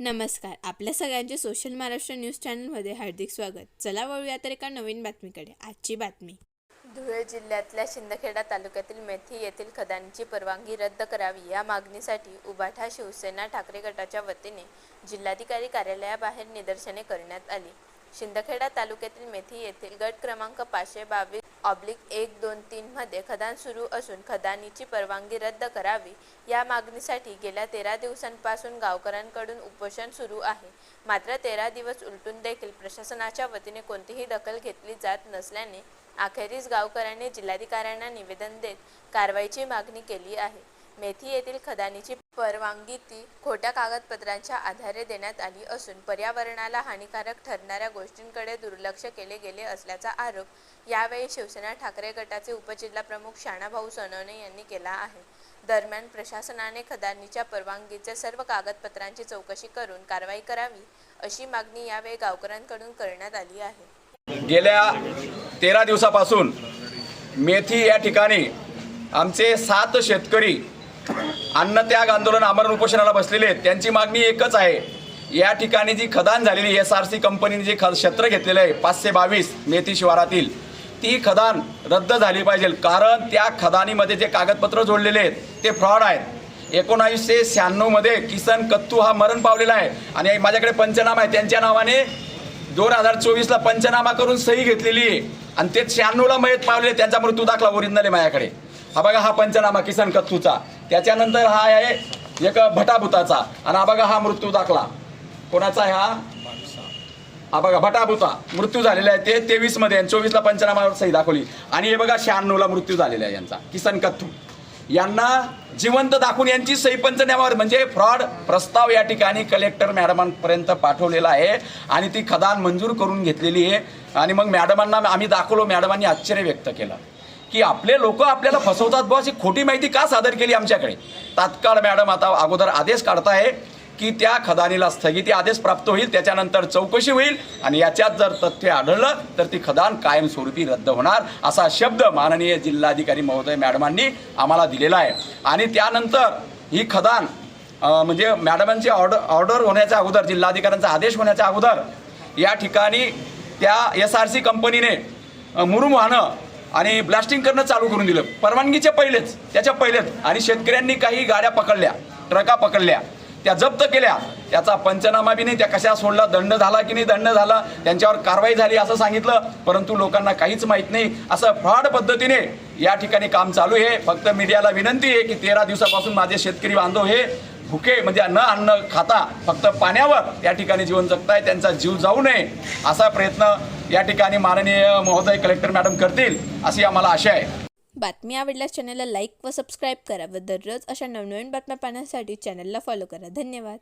नमस्कार. आपल्या सगळ्यांचे सोशल महाराष्ट्र न्यूज चॅनलमध्ये हार्दिक स्वागत. चला वळूया तर एका नवीन बातमीकडे. आजची बातमी. धुळे जिल्ह्यातल्या शिंदखेडा तालुक्यातील मेथी येथील खदानची परवानगी रद्द करावी या मागणीसाठी उभाठा शिवसेना ठाकरे गटाच्या वतीने जिल्हाधिकारी कार्यालयाबाहेर निदर्शने करण्यात आली. शिंदखेडा तालुक्यातील मेथी येथील गट क्रमांक पाचशे बावीस ऑब्लिक एक दोन तीनमध्ये खदान सुरू असून खदानीची परवानगी रद्द करावी. या मागणीसाठी गेल्या तेरा दिवसांपासून गावकऱ्यांकडून उपोषण सुरू आहे. मात्र तेरा दिवस उलटून देखील प्रशासनाच्या वतीने कोणतीही दखल घेतली जात नसल्याने अखेरीस गावकऱ्यांनी जिल्हाधिकाऱ्यांना निवेदन देत कारवाईची मागणी केली आहे. मेथी येथील खदानीची परवानगी ती खोट्या कागदपत्रांच्या आधारे देण्यात आली असून पर्यावरणाला हानिकारक ठरणाऱ्या गोष्टींकडे दुर्लक्ष केले गेले असल्याचा आरोप यावेळी शिवसेना ठाकरे गटाचे उपजिल्हाप्रमुख शाणाभाऊ सोनवणे यांनी केला आहे. दरम्यान प्रशासनाने खदानीच्या परवानगीचे सर्व कागदपत्रांची चौकशी करून कारवाई करावी अशी मागणी यावेळी गावकऱ्यांकडून करण्यात आली आहे. गेल्या तेरा दिवसापासून मेथी या ठिकाणी आमचे सात शेतकरी अन्नत्याग आंदोलन आमरण उपोषणाला बसलेले आहेत. त्यांची मागणी एकच आहे. या ठिकाणी जी खदान झालेली एस आर सी कंपनीने जे ख क्षेत्र घेतलेलं आहे पाचशे बावीस मेथी शिवारातील ती खदान रद्द झाली पाहिजे. कारण त्या खदानीमध्ये जे कागदपत्र जोडलेले आहेत ते फ्रॉड आहेत. एकोणावीसशे शहाण्णवमध्ये किसन कत्तू हा मरण पावलेला आहे. आणि माझ्याकडे पंचनामा आहे. त्यांच्या नावाने दोन हजार चोवीसला पंचनामा करून सही घेतलेली आहे. आणि ते शहाण्णवला मयत पावले त्यांचा मृत्यू दाखला ओरिजिनल आहे माझ्याकडे. हा बघा हा पंचनामा किसन कत्तूचा. त्याच्यानंतर हा आहे एक भटाभूताचा. आणि हा बघा हा मृत्यू दाखला. कोणाचा आहे हा? हा बघा भटाभूता. मृत्यू झालेला आहे ते तेवीसमध्ये आणि चोवीसला पंचनामावर सही दाखवली. आणि हे बघा शहाण्णवला मृत्यू झालेला आहे यांचा. किसन कत्तू. यांना जिवंत दाखवून यांची सही पंचनामावर म्हणजे फ्रॉड प्रस्ताव या ठिकाणी कलेक्टर मॅडमांपर्यंत पाठवलेला आहे. आणि ती खदान मंजूर करून घेतलेली आहे. आणि मग मॅडमांना आम्ही दाखवलो मॅडमांनी आश्चर्य व्यक्त केलं. की आपले लोक आपल्याला फसवतात बस अशी खोटी माहिती का सादर केली आमच्याकडे? तात्काळ मॅडम आता अगोदर आदेश काढताय की त्या खदानीला स्थगिती आदेश प्राप्त होईल त्याच्यानंतर चौकशी होईल आणि याच्यात जर तथ्य आढळलं तर ती खदान कायमस्वरूपी रद्द होणार असा शब्द माननीय जिल्हाधिकारी महोदय मॅडमांनी आम्हाला दिलेला आहे. आणि त्यानंतर ही खदान म्हणजे मॅडमांची ऑर्डर ऑर्डर होण्याच्या अगोदर जिल्हाधिकाऱ्यांचा आदेश होण्याच्या अगोदर या ठिकाणी त्या एस आर सी कंपनीने मुरुम वाहनं आणि ब्लास्टिंग करणं चालू करून दिलं. परवानगीच्या पहिलेच त्याच्या पहिलेच. आणि शेतकऱ्यांनी काही गाड्या पकडल्या ट्रका पकडल्या त्या जप्त केल्या. त्याचा पंचनामा बी नाही त्या कशा सोडला दंड झाला की नाही दंड झाला त्यांच्यावर कारवाई झाली असं सांगितलं. परंतु लोकांना काहीच माहीत नाही. असं फ्रॉड पद्धतीने या ठिकाणी काम चालू आहे. फक्त मीडियाला विनंती आहे की तेरा दिवसापासून माझे शेतकरी बांधव हे भुके म्हणजे न अन्न खाता फक्त पाण्यावर या ठिकाणी जीवन जगताय त्यांचा जीव जाऊ नये असा प्रयत्न या ठिकाणी माननीय महोदय कलेक्टर मॅडम करतील अशी आम्हाला आशा आहे. बातमी आवडल्यास चॅनलला लाईक व सबस्क्राईब करा व दररोज अशा नवनवीन बातम्या पाहण्यासाठी चॅनलला फॉलो करा. धन्यवाद.